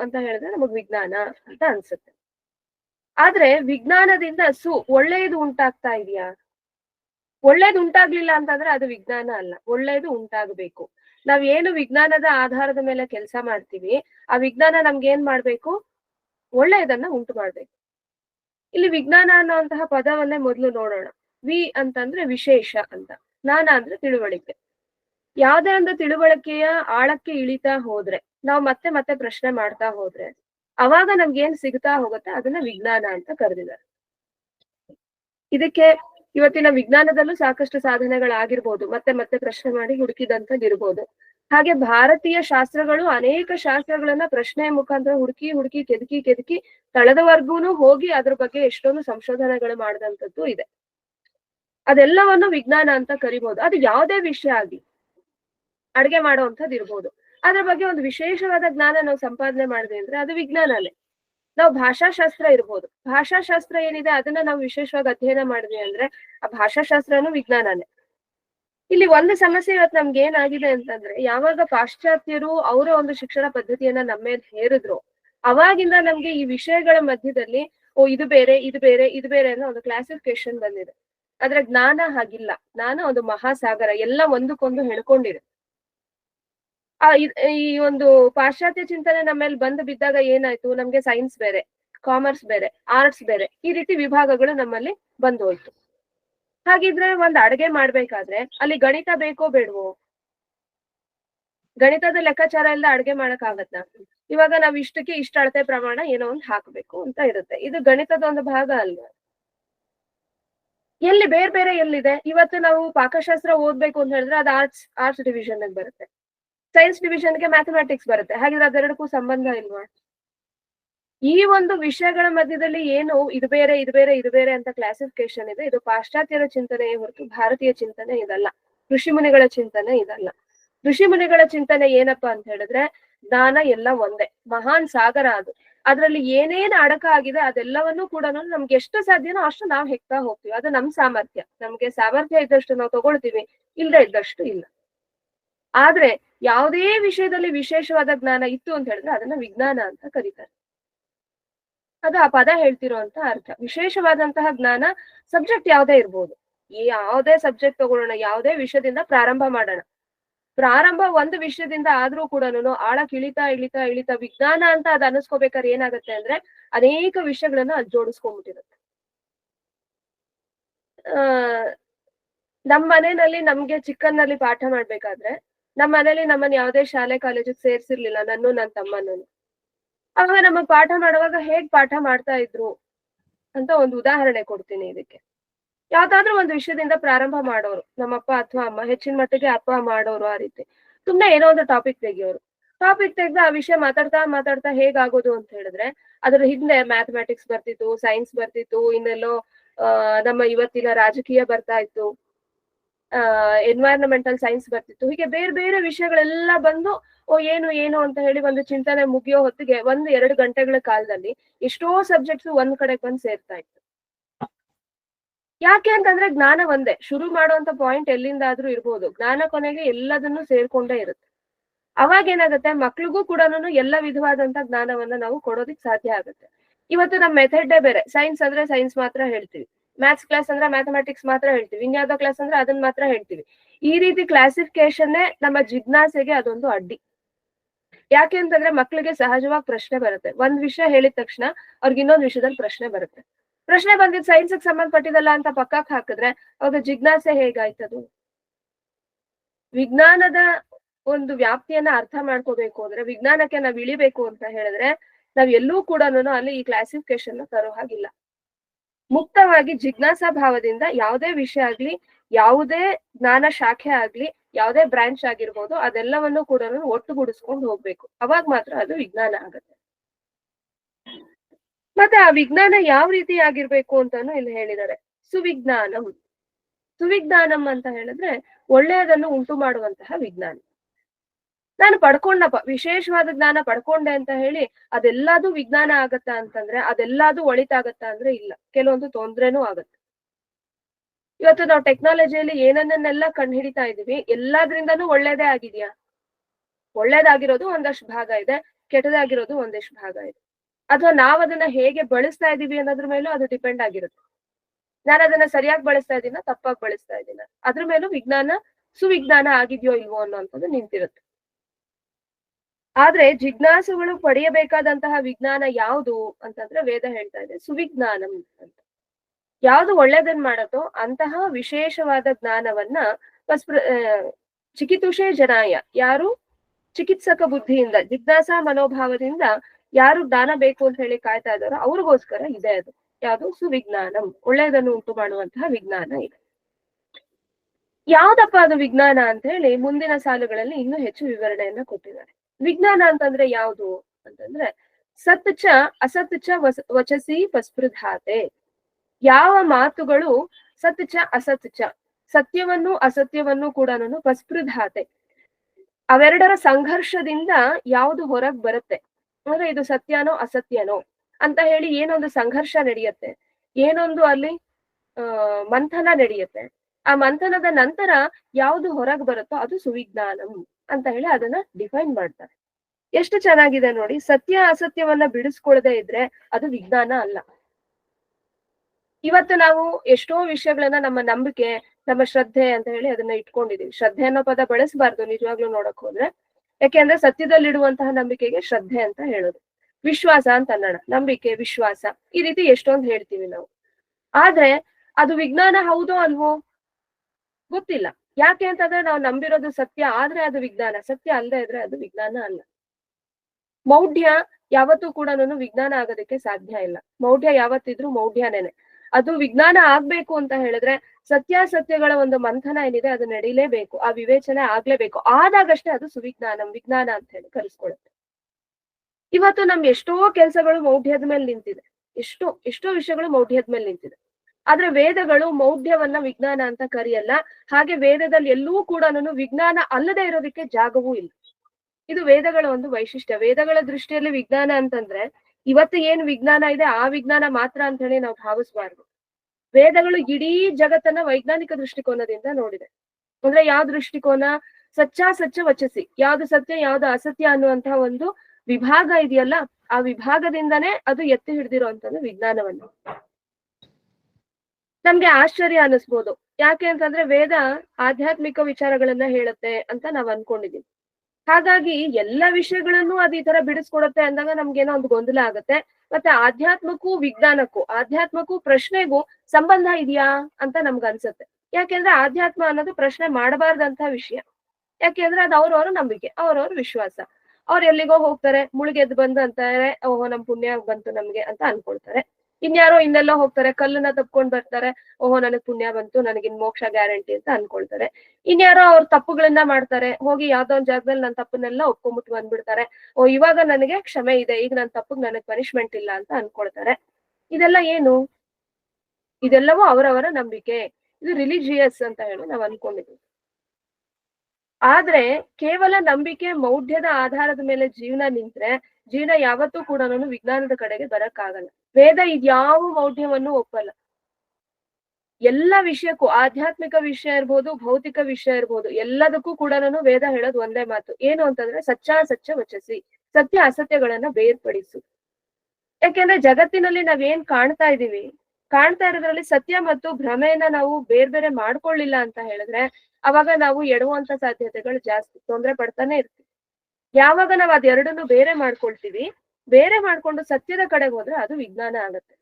ಅಂತ ಹೇಳಿದ್ರೆ ನಮಗ್ ವಿಜ್ಞಾನ ಅಂತ ಅನ್ಸುತ್ತೆ. ಆದ್ರೆ ವಿಜ್ಞಾನದಿಂದ ಸು ಒಳ್ಳೆಯದು ಉಂಟಾಗ್ತಾ ಇದೆಯಾ? ಒಳ್ಳೇದು ಉಂಟಾಗ್ಲಿಲ್ಲ ಅಂತಂದ್ರೆ ಅದು ವಿಜ್ಞಾನ ಅಲ್ಲ. ಒಳ್ಳೇದು ಉಂಟಾಗಬೇಕು. ನಾವ್ ಏನು ವಿಜ್ಞಾನದ ಆಧಾರದ ಮೇಲೆ ಕೆಲಸ ಮಾಡ್ತೀವಿ, ಆ ವಿಜ್ಞಾನ ನಮ್ಗೆ ಏನ್ ಮಾಡ್ಬೇಕು? ಒಳ್ಳೆಯದನ್ನ ಉಂಟು ಮಾಡ್ಬೇಕು. ಇಲ್ಲಿ ವಿಜ್ಞಾನ ಅನ್ನುವಂತಹ ಪದವನ್ನೇ ಮೊದಲು ನೋಡೋಣ. ವಿ ಅಂತಂದ್ರೆ ವಿಶೇಷ ಅಂತ. ಜ್ಞಾನ ಅಂದ್ರೆ ತಿಳುವಳಿಕೆ. ಯಾವ್ದೇ ಒಂದು ತಿಳುವಳಿಕೆಯ ಆಳಕ್ಕೆ ಇಳಿತಾ ಹೋದ್ರೆ ನಾವು ಮತ್ತೆ ಮತ್ತೆ ಪ್ರಶ್ನೆ ಮಾಡ್ತಾ ಹೋದ್ರೆ, ಅವಾಗ ನಮ್ಗೆ ಏನ್ ಸಿಗ್ತಾ ಹೋಗುತ್ತೆ ಅದನ್ನ ವಿಜ್ಞಾನ ಅಂತ ಕರೆದಿದ್ದಾರೆ. ಇದಕ್ಕೆ ಇವತ್ತಿನ ವಿಜ್ಞಾನದಲ್ಲೂ ಸಾಕಷ್ಟು ಸಾಧನೆಗಳಾಗಿರ್ಬೋದು, ಮತ್ತೆ ಮತ್ತೆ ಪ್ರಶ್ನೆ ಮಾಡಿ ಹುಡುಕಿದಂತದಿರ್ಬೋದು ಹಾಗೆ ಭಾರತೀಯ ಶಾಸ್ತ್ರಗಳು ಅನೇಕ ಶಾಸ್ತ್ರಗಳನ್ನ ಪ್ರಶ್ನೆ ಮುಖಾಂತರ ಹುಡುಕಿ ಹುಡುಕಿ ಕೆದಕಿ ಕೆದಕಿ ತಳದವರ್ಗೂನು ಹೋಗಿ ಅದ್ರ ಬಗ್ಗೆ ಎಷ್ಟೊಂದು ಸಂಶೋಧನೆಗಳು ಮಾಡಿದಂಥದ್ದು ಇದೆ. ಅದೆಲ್ಲವನ್ನು ವಿಜ್ಞಾನ ಅಂತ ಕರಿಬಹುದು ಅದು ಯಾವುದೇ ವಿಷಯ ಆಗಿ ಅಡ್ಗೆ ಮಾಡುವಂಥದ್ದು ಇರ್ಬೋದು. ಅದ್ರ ಬಗ್ಗೆ ಒಂದು ವಿಶೇಷವಾದ ಜ್ಞಾನ ನಾವು ಸಂಪಾದನೆ ಮಾಡಿದೆ ಅಂದ್ರೆ ಅದು ವಿಜ್ಞಾನನೇ. ನಾವು ಭಾಷಾಶಾಸ್ತ್ರ ಇರ್ಬೋದು. ಭಾಷಾಶಾಸ್ತ್ರ ಏನಿದೆ ಅದನ್ನ ನಾವು ವಿಶೇಷವಾಗಿ ಅಧ್ಯಯನ ಮಾಡಿದ್ವಿ ಅಂದ್ರೆ ಆ ಭಾಷಾಶಾಸ್ತ್ರನೂ ವಿಜ್ಞಾನನೇ. ಇಲ್ಲಿ ಒಂದು ಸಮಸ್ಯೆ ಇವತ್ತು ನಮ್ಗೆ ಏನಾಗಿದೆ ಅಂತಂದ್ರೆ ಯಾವಾಗ ಪಾಶ್ಚಾತ್ಯರು ಅವರ ಒಂದು ಶಿಕ್ಷಣ ಪದ್ಧತಿಯನ್ನ ನಮ್ಮ ಮೇಲೆ ಹೇರಿದ್ರು, ಅವಾಗಿಂದ ನಮ್ಗೆ ಈ ವಿಷಯಗಳ ಮಧ್ಯದಲ್ಲಿ, ಓ ಇದು ಬೇರೆ ಇದು ಬೇರೆ ಇದು ಬೇರೆ ಅನ್ನೋ ಒಂದು ಕ್ಲಾಸಿಫಿಕೇಶನ್ ಬಂದಿದೆ. ಆದ್ರೆ ಜ್ಞಾನ ಹಾಗಿಲ್ಲ. ಜ್ಞಾನ ಒಂದು ಮಹಾಸಾಗರ, ಎಲ್ಲ ಒಂದಕ್ಕೊಂದು ಹೆಣ್ಕೊಂಡಿದೆ ಆ, ಈ ಒಂದು ಪಾಶ್ಚಾತ್ಯ ಚಿಂತನೆ ನಮ್ಮ ಮೇಲೆ ಬಂದು ಬಿದ್ದಾಗ ಏನಾಯ್ತು? ನಮ್ಗೆ ಸೈನ್ಸ್ ಬೇರೆ ಕಾಮರ್ಸ್ ಬೇರೆ ಆರ್ಟ್ಸ್ ಬೇರೆ, ಈ ರೀತಿ ವಿಭಾಗಗಳು ನಮ್ಮಲ್ಲಿ ಬಂದು ಹೋಯ್ತು. ಹಾಗಿದ್ರೆ ಒಂದ್ ಅಡ್ಗೆ ಮಾಡ್ಬೇಕಾದ್ರೆ ಅಲ್ಲಿ ಗಣಿತ ಬೇಕೋ ಬೇಡವೋ? ಗಣಿತದ ಲೆಕ್ಕಾಚಾರ ಎಲ್ಲ ಅಡ್ಗೆ ಮಾಡಕ್ ಆಗತ್ತ ಇವಾಗ ನಾವ್ ಇಷ್ಟಕ್ಕೆ ಇಷ್ಟ ಅಳತೆ ಪ್ರಮಾಣ ಏನೋ ಒಂದ್ ಹಾಕ್ಬೇಕು ಅಂತ ಇರುತ್ತೆ. ಇದು ಗಣಿತದ ಒಂದು ಭಾಗ ಅಲ್ವ? ಎಲ್ಲಿ ಬೇರೆ ಬೇರೆ ಎಲ್ಲಿದೆ? ಇವತ್ತು ನಾವು ಪಾಕಶಾಸ್ತ್ರ ಓದ್ಬೇಕು ಅಂತ ಹೇಳಿದ್ರೆ ಅದು ಆರ್ಟ್ಸ್ ಆರ್ಟ್ಸ್ ಡಿವಿಷನ್ ಬರುತ್ತೆ. ಸೈನ್ಸ್ ಡಿವಿಷನ್ಗೆ ಮ್ಯಾಥಮೆಟಿಕ್ಸ್ ಬರುತ್ತೆ. ಹಾಗಿದ್ರೆ ಅದೆರಡಕ್ಕೂ ಸಂಬಂಧ ಇಲ್ವಾ? ಈ ಒಂದು ವಿಷಯಗಳ ಮಧ್ಯದಲ್ಲಿ ಏನು ಇದು ಬೇರೆ ಇದು ಬೇರೆ ಇದು ಬೇರೆ ಅಂತ ಕ್ಲಾಸಿಫಿಕೇಶನ್ ಇದೆ. ಇದು ಪಾಶ್ಚಾತ್ಯರ ಚಿಂತನೆ ಹೊರತು ಭಾರತೀಯ ಚಿಂತನೆ ಇದಲ್ಲ. ಋಷಿ ಮುನಿಗಳ ಚಿಂತನೆ ಇದಲ್ಲ. ಋಷಿ ಮುನಿಗಳ ಚಿಂತನೆ ಏನಪ್ಪಾ ಅಂತ ಹೇಳಿದ್ರೆ ದಾನ ಎಲ್ಲ ಒಂದೇ. ಮಹಾನ್ ಸಾಗರ ಅದು. ಅದ್ರಲ್ಲಿ ಏನೇನ್ ಅಡಕ ಆಗಿದೆ ಅದೆಲ್ಲವನ್ನೂ ಕೂಡ ನಮ್ಗೆ ಎಷ್ಟು ಸಾಧ್ಯನೋ ಅಷ್ಟು ನಾವು ಹೆಕ್ತಾ ಹೋಗ್ತೀವಿ. ಅದು ನಮ್ ಸಾಮರ್ಥ್ಯ. ನಮ್ಗೆ ಸಾಮರ್ಥ್ಯ ಇದ್ದಷ್ಟು ನಾವು ತಗೊಳ್ತೀವಿ. ಇಲ್ಲದೆ ಇದ್ದಷ್ಟು ಇಲ್ಲ. ಆದ್ರೆ ಯಾವುದೇ ವಿಷಯದಲ್ಲಿ ವಿಶೇಷವಾದ ಜ್ಞಾನ ಇತ್ತು ಅಂತ ಹೇಳಿದ್ರೆ ಅದನ್ನ ವಿಜ್ಞಾನ ಅಂತ ಕರೀತಾರೆ. ಅದು ಆ ಪದ ಹೇಳ್ತಿರೋಂತ ಅರ್ಥ. ವಿಶೇಷವಾದಂತಹ ಜ್ಞಾನ ಸಬ್ಜೆಕ್ಟ್ ಯಾವುದೇ ಇರ್ಬೋದು. ಯಾವುದೇ ಸಬ್ಜೆಕ್ಟ್ ತಗೊಳ್ಳೋಣ, ಯಾವುದೇ ವಿಷಯದಿಂದ ಪ್ರಾರಂಭ ಮಾಡೋಣ. ಪ್ರಾರಂಭ ಒಂದು ವಿಷಯದಿಂದ ಆದ್ರೂ ಕೂಡ ಆಳ ಇಳಿತಾ ಇಳಿತಾ ಇಳಿತಾ ವಿಜ್ಞಾನ ಅಂತ ಅದ್ ಅನಿಸ್ಕೋಬೇಕಾದ್ರೆ ಏನಾಗುತ್ತೆ ಅಂದ್ರೆ ಅನೇಕ ವಿಷಯಗಳನ್ನ ಅಲ್ಲಿ ಜೋಡಿಸ್ಕೊಂಡ್ಬಿಟ್ಟಿರುತ್ತೆ ಆ, ನಮ್ ಮನೆಯಲ್ಲಿ ನಮ್ಗೆ ಚಿಕ್ಕನ್ನಲ್ಲಿ ಪಾಠ ಮಾಡ್ಬೇಕಾದ್ರೆ ನಮ್ ಮನೇಲಿ ನಮ್ಮನ್ನ ಯಾವುದೇ ಶಾಲೆ, ಕಾಲೇಜಿಗೆ ಸೇರ್ಸಿರ್ಲಿಲ್ಲ, ನನ್ನು ನನ್ನ ತಮ್ಮನೂ. ಅವಾಗ ನಮ್ಮ ಪಾಠ ಮಾಡುವಾಗ ಹೇಗ್ ಪಾಠ ಮಾಡ್ತಾ ಇದ್ರು ಅಂತ ಒಂದು ಉದಾಹರಣೆ ಕೊಡ್ತೀನಿ ಇದಕ್ಕೆ. ಯಾವ್ದಾದ್ರು ಒಂದು ವಿಷಯದಿಂದ ಪ್ರಾರಂಭ ಮಾಡೋರು, ನಮ್ಮಪ್ಪ ಅಥವಾ ಅಮ್ಮ, ಹೆಚ್ಚಿನ ಮಟ್ಟಿಗೆ ಅಪ್ಪ ಮಾಡೋರು ಆ ರೀತಿ. ಸುಮ್ನೆ ಏನೋ ಒಂದು ಟಾಪಿಕ್ ತೆಗಿಯೋರು. ಟಾಪಿಕ್ ತೆಗೆದು ಆ ವಿಷಯ ಮಾತಾಡ್ತಾ ಮಾತಾಡ್ತಾ ಹೇಗಾಗೋದು ಅಂತ ಹೇಳಿದ್ರೆ, ಅದ್ರ ಹಿಂದೆ ಮ್ಯಾಥಮೆಟಿಕ್ಸ್ ಬರ್ತಿತ್ತು ಸೈನ್ಸ್ ಬರ್ತಿತ್ತು, ಇನ್ನೆಲ್ಲೋ, ಆ, ನಮ್ಮ ಇವತ್ತಿನ ರಾಜಕೀಯ ಬರ್ತಾ ಇತ್ತು. ಎನ್ವೈರನ್ಮೆಂಟಲ್ ಸೈನ್ಸ್ ಬರ್ತಿತ್ತು. ಹೀಗೆ ಬೇರೆ ಬೇರೆ ವಿಷಯಗಳೆಲ್ಲ ಬಂದು, ಓ, ಏನು ಏನು ಅಂತ ಹೇಳಿ ಒಂದು ಚಿಂತನೆ ಮುಗಿಯೋ ಹೊತ್ತಿಗೆ ಒಂದು ಎರಡು ಗಂಟೆಗಳ ಕಾಲದಲ್ಲಿ ಎಷ್ಟೋ ಸಬ್ಜೆಕ್ಟ್ಸ್ ಒಂದ್ ಕಡೆ ಬಂದು ಸೇರ್ತಾ ಇತ್ತು. ಯಾಕೆ ಅಂತಂದ್ರೆ ಜ್ಞಾನ ಒಂದೇ. ಶುರು ಮಾಡುವಂತ ಪಾಯಿಂಟ್ ಎಲ್ಲಿಂದಾದ್ರೂ ಇರ್ಬೋದು. ಜ್ಞಾನ ಕೊನೆಗೆ ಎಲ್ಲದನ್ನು ಸೇರ್ಕೊಂಡೇ ಇರುತ್ತೆ. ಅವಾಗ ಏನಾಗುತ್ತೆ? ಮಕ್ಳಿಗೂ ಕೂಡ ಎಲ್ಲ ವಿಧವಾದಂತ ಜ್ಞಾನವನ್ನ ನಾವು ಕೊಡೋದಿಕ್ ಸಾಧ್ಯ ಆಗುತ್ತೆ. ಇವತ್ತು ನಮ್ಮ ಮೆಥಡ್ ಬೇರೆ. ಸೈನ್ಸ್ ಅಂದ್ರೆ ಸೈನ್ಸ್ ಮಾತ್ರ ಹೇಳ್ತೀವಿ. ಮ್ಯಾಥ್ಸ್ ಕ್ಲಾಸ್ ಅಂದ್ರೆ ಮ್ಯಾಥಮೆಟಿಕ್ಸ್ ಮಾತ್ರ ಹೇಳ್ತೀವಿ. ಇನ್ಯಾವುದೋ ಕ್ಲಾಸ್ ಅಂದ್ರೆ ಅದನ್ನ ಮಾತ್ರ ಹೇಳ್ತೀವಿ. ಈ ರೀತಿ ಕ್ಲಾಸಿಫಿಕೇಶನ್ನೇ ನಮ್ಮ ಜಿಜ್ಞಾಸೆಗೆ ಅದೊಂದು ಅಡ್ಡಿ. ಯಾಕೆ ಅಂತಂದ್ರೆ ಮಕ್ಕಳಿಗೆ ಸಹಜವಾಗಿ ಪ್ರಶ್ನೆ ಬರುತ್ತೆ. ಒಂದ್ ವಿಷಯ ಹೇಳಿದ ತಕ್ಷಣ ಅವ್ರಿಗೆ ಇನ್ನೊಂದ್ ವಿಷಯದಲ್ಲಿ ಪ್ರಶ್ನೆ ಬರುತ್ತೆ. ಪ್ರಶ್ನೆ ಬಂದಿದ್ ಸೈನ್ಸ್ ಸಂಬಂಧಪಟ್ಟಿದಲ್ಲ ಅಂತ ಪಕ್ಕಕ್ ಹಾಕಿದ್ರೆ ಅವಾಗ ಜಿಜ್ಞಾಸೆ ಹೇಗಾಯ್ತದು ವಿಜ್ಞಾನದ ಒಂದು ವ್ಯಾಪ್ತಿಯನ್ನ ಅರ್ಥ ಮಾಡ್ಕೋಬೇಕು ಅಂದ್ರೆ ವಿಜ್ಞಾನಕ್ಕೆ ನಾವ್ ಇಳಿಬೇಕು ಅಂತ ಹೇಳಿದ್ರೆ ನಾವ್ ಎಲ್ಲೂ ಕೂಡ ಅಲ್ಲಿ ಈ ಕ್ಲಾಸಿಫಿಕೇಶನ್ ತರೋ ಹಾಗಿಲ್ಲ. ಮುಕ್ತವಾಗಿ ಜಿಜ್ಞಾಸಾ ಭಾವದಿಂದ ಯಾವುದೇ ವಿಷಯ ಆಗ್ಲಿ, ಯಾವುದೇ ಜ್ಞಾನ ಶಾಖೆ ಆಗ್ಲಿ, ಯಾವುದೇ ಬ್ರಾಂಚ್ ಆಗಿರ್ಬೋದು, ಅದೆಲ್ಲವನ್ನು ಕೂಡ ಒಟ್ಟುಗೂಡಿಸ್ಕೊಂಡು ಹೋಗ್ಬೇಕು. ಅವಾಗ ಮಾತ್ರ ಅದು ವಿಜ್ಞಾನ ಆಗತ್ತೆ. ಮತ್ತೆ ಆ ವಿಜ್ಞಾನ ಯಾವ ರೀತಿ ಆಗಿರ್ಬೇಕು ಅಂತಾನು ಇಲ್ಲಿ ಹೇಳಿದ್ದಾರೆ. ಸುವಿಜ್ಞಾನಂ. ಸುವಿಜ್ಞಾನಂ ಅಂತ ಹೇಳಿದ್ರೆ ಒಳ್ಳೆಯದನ್ನು ಉಂಟು ಮಾಡುವಂತಹ ವಿಜ್ಞಾನ. ನಾನು ಪಡ್ಕೊಂಡಪ್ಪ ವಿಶೇಷವಾದ ಜ್ಞಾನ ಪಡ್ಕೊಂಡೆ ಅಂತ ಹೇಳಿ ಅದೆಲ್ಲಾದು ವಿಜ್ಞಾನ ಆಗತ್ತಾ ಅಂತಂದ್ರೆ, ಅದೆಲ್ಲಾದು ಒಳಿತಾಗತ್ತಾ ಅಂದ್ರೆ ಇಲ್ಲ. ಕೆಲವೊಂದು ತೊಂದ್ರೆನೂ ಆಗತ್ತೆ. ಇವತ್ತು ನಾವು ಟೆಕ್ನಾಲಜಿಯಲ್ಲಿ ಏನನ್ನೆಲ್ಲ ಕಂಡು ಹಿಡಿತಾ ಇದೀವಿ ಎಲ್ಲಾದ್ರಿಂದನೂ ಒಳ್ಳೇದೇ ಆಗಿದ್ಯಾ? ಒಳ್ಳೇದಾಗಿರೋದು ಒಂದಷ್ಟು ಭಾಗ ಇದೆ, ಕೆಟ್ಟದಾಗಿರೋದು ಒಂದಷ್ಟು ಭಾಗ ಇದೆ. ಅಥವಾ ನಾವ್ ಅದನ್ನ ಹೇಗೆ ಬಳಸ್ತಾ ಇದೀವಿ ಅನ್ನೋದ್ರ ಮೇಲೂ ಅದು ಡಿಪೆಂಡ್ ಆಗಿರುತ್ತೆ ನಾನು ಅದನ್ನ ಸರಿಯಾಗಿ ಬಳಸ್ತಾ ಇದ್ದೀನ, ತಪ್ಪಾಗಿ ಬಳಸ್ತಾ ಇದ್ದೀನ? ಅದ್ರ ಮೇಲೂ ವಿಜ್ಞಾನ, ಸುವಿಜ್ಞಾನ ಆಗಿದ್ಯೋ ಇಲ್ವೋ ಅನ್ನೋಂಥದ್ದು ನಿಂತಿರುತ್ತೆ. ಆದ್ರೆ ಜಿಜ್ಞಾಸುಗಳು ಪಡೆಯಬೇಕಾದಂತಹ ವಿಜ್ಞಾನ ಯಾವುದು ಅಂತಂದ್ರೆ ವೇದ ಹೇಳ್ತಾ ಇದೆ, ಸುವಿಜ್ಞಾನಂ ಅಂತ. ಯಾವುದು ಒಳ್ಳೇದನ್ ಮಾಡತ್ತೋ ಅಂತಹ ವಿಶೇಷವಾದ ಜ್ಞಾನವನ್ನ ಚಿಕಿತುಷೆ ಜನಾಯ. ಯಾರು? ಚಿಕಿತ್ಸಕ ಬುದ್ಧಿಯಿಂದ, ಜಿಜ್ಞಾಸಾ ಮನೋಭಾವದಿಂದ ಯಾರು ಜ್ಞಾನ ಬೇಕು ಅಂತ ಹೇಳಿ ಕಾಯ್ತಾ ಇದ್ದಾರೋ ಅವ್ರಿಗೋಸ್ಕರ ಇದೆ ಅದು. ಯಾವುದು? ಸುವಿಜ್ಞಾನಂ. ಒಳ್ಳೆಯದನ್ನು ಉಂಟು ಮಾಡುವಂತಹ ವಿಜ್ಞಾನ ಇದೆ. ಯಾವ್ದಪ್ಪ ಅದು ವಿಜ್ಞಾನ ಅಂತ ಹೇಳಿ ಮುಂದಿನ ಸಾಲುಗಳಲ್ಲಿ ಇನ್ನೂ ಹೆಚ್ಚು ವಿವರಣೆಯನ್ನ ಕೊಟ್ಟಿದ್ದಾರೆ. ವಿಜ್ಞಾನ ಅಂತಂದ್ರೆ ಯಾವುದು? ಅಂತಂದ್ರೆ ಸತ್ ಚ, ಅಸತ್ ಚ ವಚಸಿ ಪಸ್ಪೃಧಾತೆ ಯಾವ ಮಾತುಗಳು ಸತ್ ಚ, ಅಸತ್ ಚ, ಸತ್ಯವನ್ನು, ಅಸತ್ಯವನ್ನು ಕೂಡ ಪಸ್ಪೃಧಾತೆ ಅವೆರಡರ ಸಂಘರ್ಷದಿಂದ ಯಾವುದು ಹೊರಗ್ ಬರುತ್ತೆ? ಅಂದ್ರೆ ಇದು ಸತ್ಯನೋ, ಅಸತ್ಯನೋ ಅಂತ ಹೇಳಿ ಏನೊಂದು ಸಂಘರ್ಷ ನಡೆಯುತ್ತೆ? ಏನೊಂದು ಅಲ್ಲಿ ಮಂಥನ ನಡೆಯುತ್ತೆ? ಆ ಮಂಥನದ ನಂತರ ಯಾವುದು ಹೊರಗ್ ಬರುತ್ತೋ ಅದು ಸುವಿಜ್ಞಾನಂ. ಅಂತ ಹೇಳಿ ಅದನ್ನ ಡಿಫೈನ್ ಮಾಡ್ತಾರೆ. ಎಷ್ಟು ಚೆನ್ನಾಗಿದೆ ನೋಡಿ, ಸತ್ಯ ಅಸತ್ಯವನ್ನ ಬಿಡಿಸ್ಕೊಳ್ಳದೆ ಇದ್ರೆ ಅದು ವಿಜ್ಞಾನ ಅಲ್ಲ. ಇವತ್ತು ನಾವು ಎಷ್ಟೋ ವಿಷಯಗಳನ್ನ ನಮ್ಮ ನಂಬಿಕೆ, ನಮ್ಮ ಶ್ರದ್ಧೆ ಅಂತ ಹೇಳಿ ಅದನ್ನ ಇಟ್ಕೊಂಡಿದೀವಿ. ಶ್ರದ್ಧೆ ಅನ್ನೋ ಪದ ಬಳಸಬಾರ್ದು ನಿಜವಾಗ್ಲೂ ನೋಡಕ್ ಹೋದ್ರೆ. ಯಾಕೆಂದ್ರೆ ಸತ್ಯದಲ್ಲಿಡುವಂತಹ ನಂಬಿಕೆಗೆ ಶ್ರದ್ಧೆ ಅಂತ ಹೇಳೋದು. ವಿಶ್ವಾಸ ಅಂತ ಅನ್ನೋಣ. ನಂಬಿಕೆ, ವಿಶ್ವಾಸ, ಈ ರೀತಿ ಎಷ್ಟೊಂದು ಹೇಳ್ತೀವಿ ನಾವು. ಆದ್ರೆ ಅದು ವಿಜ್ಞಾನ ಹೌದೋ ಅಲ್ವೋ ಗೊತ್ತಿಲ್ಲ. ಯಾಕೆ ಅಂತಂದ್ರೆ ನಾವು ನಂಬಿರೋದು ಸತ್ಯ ಆದ್ರೆ ಅದು ವಿಜ್ಞಾನ. ಸತ್ಯ ಅಲ್ಲದೆ ಇದ್ರೆ ಅದು ವಿಜ್ಞಾನ ಅಲ್ಲ. ಮೌಢ್ಯ ಯಾವತ್ತೂ ಕೂಡ ವಿಜ್ಞಾನ ಆಗೋದಕ್ಕೆ ಸಾಧ್ಯ ಇಲ್ಲ. ಮೌಢ್ಯ ಯಾವತ್ತಿದ್ರು ಮೌಢ್ಯನೇನೆ. ಅದು ವಿಜ್ಞಾನ ಆಗ್ಬೇಕು ಅಂತ ಹೇಳಿದ್ರೆ ಸತ್ಯಾಸತ್ಯಗಳ ಒಂದು ಮಂಥನ ಏನಿದೆ ಅದು ನಡೀಲೇಬೇಕು. ಆ ವಿವೇಚನೆ ಆಗ್ಲೇಬೇಕು. ಆದಾಗಷ್ಟೇ ಅದು ಸುವಿಜ್ಞಾನ, ವಿಜ್ಞಾನ ಅಂತ ಹೇಳಿ ಕಲಿಸ್ಕೊಳುತ್ತೆ ಇವತ್ತು ನಮ್ ಎಷ್ಟೋ ಕೆಲಸಗಳು ಮೌಢ್ಯದ ಮೇಲೆ ನಿಂತಿದೆ. ಎಷ್ಟೋ ಎಷ್ಟೋ ವಿಷಯಗಳು ಮೌಢ್ಯದ ಮೇಲೆ ನಿಂತಿದೆ. ಆದ್ರೆ ವೇದಗಳು ಮೌಢ್ಯವನ್ನ ವಿಜ್ಞಾನ ಅಂತ ಕರೆಯಲ್ಲ. ಹಾಗೆ ವೇದದಲ್ಲಿ ಎಲ್ಲೂ ಕೂಡ ವಿಜ್ಞಾನ ಅಲ್ಲದೆ ಇರೋದಕ್ಕೆ ಜಾಗವೂ ಇಲ್ಲ. ಇದು ವೇದಗಳ ಒಂದು ವೈಶಿಷ್ಟ್ಯ. ವೇದಗಳ ದೃಷ್ಟಿಯಲ್ಲಿ ವಿಜ್ಞಾನ ಅಂತಂದ್ರೆ ಇವತ್ತು ಏನ್ ವಿಜ್ಞಾನ ಇದೆ, ಆ ವಿಜ್ಞಾನ ಮಾತ್ರ ಅಂತ ಹೇಳಿ ನಾವು ಭಾವಿಸಬಾರ್ದು. ವೇದಗಳು ಇಡೀ ಜಗತ್ತನ್ನ ವೈಜ್ಞಾನಿಕ ದೃಷ್ಟಿಕೋನದಿಂದ ನೋಡಿದೆ. ಅಂದ್ರೆ ಯಾವ ದೃಷ್ಟಿಕೋನ? ಸಚ್ಚಾಸಚ್ಚ ವಚಸಿ. ಯಾವ್ದು ಸತ್ಯ, ಯಾವ್ದು ಅಸತ್ಯ ಅನ್ನುವಂತಹ ಒಂದು ವಿಭಾಗ ಇದೆಯಲ್ಲ, ಆ ವಿಭಾಗದಿಂದನೇ ಅದು ಎತ್ತಿ ಹಿಡಿದಿರುವಂತದ್ದು ವಿಜ್ಞಾನವನ್ನು. ನಮ್ಗೆ ಆಶ್ಚರ್ಯ ಅನಿಸ್ಬೋದು. ಯಾಕೆ ಅಂತಂದ್ರೆ ವೇದ ಆಧ್ಯಾತ್ಮಿಕ ವಿಚಾರಗಳನ್ನ ಹೇಳುತ್ತೆ ಅಂತ ನಾವ್ ಅನ್ಕೊಂಡಿದೀವಿ. ಹಾಗಾಗಿ ಎಲ್ಲ ವಿಷಯಗಳನ್ನು ಅದು ಈ ತರ ಬಿಡಿಸ್ಕೊಡುತ್ತೆ ಅಂದಾಗ ನಮ್ಗೇನೋ ಒಂದು ಗೊಂದಲ ಆಗುತ್ತೆ. ಮತ್ತೆ ಆಧ್ಯಾತ್ಮಕ್ಕೂ ವಿಜ್ಞಾನಕ್ಕೂ, ಆಧ್ಯಾತ್ಮಕ್ಕೂ ಪ್ರಶ್ನೆಗೂ ಸಂಬಂಧ ಇದೆಯಾ ಅಂತ ನಮ್ಗೆ ಅನ್ಸುತ್ತೆ. ಯಾಕೆಂದ್ರೆ ಆಧ್ಯಾತ್ಮ ಅನ್ನೋದು ಪ್ರಶ್ನೆ ಮಾಡಬಾರ್ದಂತ ವಿಷಯ. ಯಾಕೆಂದ್ರೆ ಅದು ಅವ್ರವ್ರ ನಂಬಿಕೆ, ಅವ್ರವ್ರ ವಿಶ್ವಾಸ. ಅವ್ರು ಎಲ್ಲಿಗೋ ಹೋಗ್ತಾರೆ, ಮುಳುಗೆದ್ದು ಬಂದು ಅಂತಾರೆ, ಓಹೋ ನಮ್ ಪುಣ್ಯ ಬಂತು ನಮ್ಗೆ ಅಂತ ಅನ್ಕೊಳ್ತಾರೆ. ಇನ್ಯಾರೋ ಇನ್ನೆಲ್ಲ ಹೋಗ್ತಾರೆ, ಕಲ್ಲನ್ನ ತಪ್ಕೊಂಡ್ ಬರ್ತಾರೆ, ಓಹೋ, ನನಗ್ ಪುಣ್ಯ ಬಂತು ನನಗಿನ್ ಮೋಕ್ಷ ಗ್ಯಾರಂಟಿ ಅಂತ ಅನ್ಕೊಳ್ತಾರೆ. ಇನ್ಯಾರೋ ಅವ್ರ ತಪ್ಪುಗಳನ್ನ ಮಾಡ್ತಾರೆ, ಹೋಗಿ ಯಾವ್ದೋ ಒಂದ್ ಜಾಗದಲ್ಲಿ ನನ್ನ ತಪ್ಪನ್ನೆಲ್ಲ ಒಪ್ಕೊಂಬಿಟ್ಟು ಬಂದ್ಬಿಡ್ತಾರೆ, ಓ, ಇವಾಗ ನನಗೆ ಕ್ಷಮೆ ಇದೆ, ಈಗ ನನ್ನ ತಪ್ಪಗ್ ನನಗ್ ಪನಿಷ್ಮೆಂಟ್ ಇಲ್ಲ ಅಂತ ಅನ್ಕೊಳ್ತಾರೆ. ಇದೆಲ್ಲ ಏನು? ಇದೆಲ್ಲವೂ ಅವರವರ ನಂಬಿಕೆ, ಇದು ರಿಲಿಜಿಯಸ್ ಅಂತ ಹೇಳಿ ನಾವ್ ಅನ್ಕೊಂಡಿದ್ವಿ ಆದ್ರೆ ಕೇವಲ ನಂಬಿಕೆ, ಮೌಢ್ಯದ ಆಧಾರದ ಮೇಲೆ ಜೀವನ ನಿಂತ್ರೆ ಜೀವನ ಯಾವತ್ತೂ ಕೂಡ ವಿಜ್ಞಾನದ ಕಡೆಗೆ ಬರಕ್ಕಾಗಲ್ಲ. ವೇದ ಇದ್ಯಾವ ಮೌಢ್ಯವನ್ನು ಒಪ್ಪಲ್ಲ. ಎಲ್ಲ ವಿಷಯಕ್ಕೂ, ಆಧ್ಯಾತ್ಮಿಕ ವಿಷಯ ಇರ್ಬೋದು, ಭೌತಿಕ ವಿಷಯ ಇರ್ಬೋದು, ಎಲ್ಲದಕ್ಕೂ ಕೂಡ ನಾನು ವೇದ ಹೇಳೋದು ಒಂದೇ ಮಾತು. ಏನು ಅಂತಂದ್ರೆ ಸಚ್ಚಾಸಚ್ಚ ವಚಸಿ, ಸತ್ಯ ಅಸತ್ಯಗಳನ್ನ ಬೇರ್ಪಡಿಸು. ಯಾಕೆಂದ್ರೆ, ಜಗತ್ತಿನಲ್ಲಿ ನಾವೇನ್ ಕಾಣ್ತಾ ಇದೀವಿ ಕಾಣ್ತಾ ಇರೋದ್ರಲ್ಲಿ ಸತ್ಯ ಮತ್ತು ಭ್ರಮೆಯನ್ನ ನಾವು ಬೇರೆ ಬೇರೆ ಮಾಡ್ಕೊಳ್ಳಿಲ್ಲ ಅಂತ ಹೇಳಿದ್ರೆ, ಅವಾಗ ನಾವು ಎಡುವಂತ ಸಾಧ್ಯತೆಗಳು ಜಾಸ್ತಿ ತೊಂದರೆ ಪಡ್ತಾನೆ ಇರ್ತೀವಿ. ಯಾವಾಗ ನಾವ್ ಅದೆರಡನ್ನು ಬೇರೆ ಮಾಡ್ಕೊಳ್ತೀವಿ ಬೇರೆ ಮಾಡ್ಕೊಂಡು ಸತ್ಯದ ಕಡೆಗೆ ಹೋದ್ರೆ ಅದು ವಿಜ್ಞಾನ ಆಗತ್ತೆ.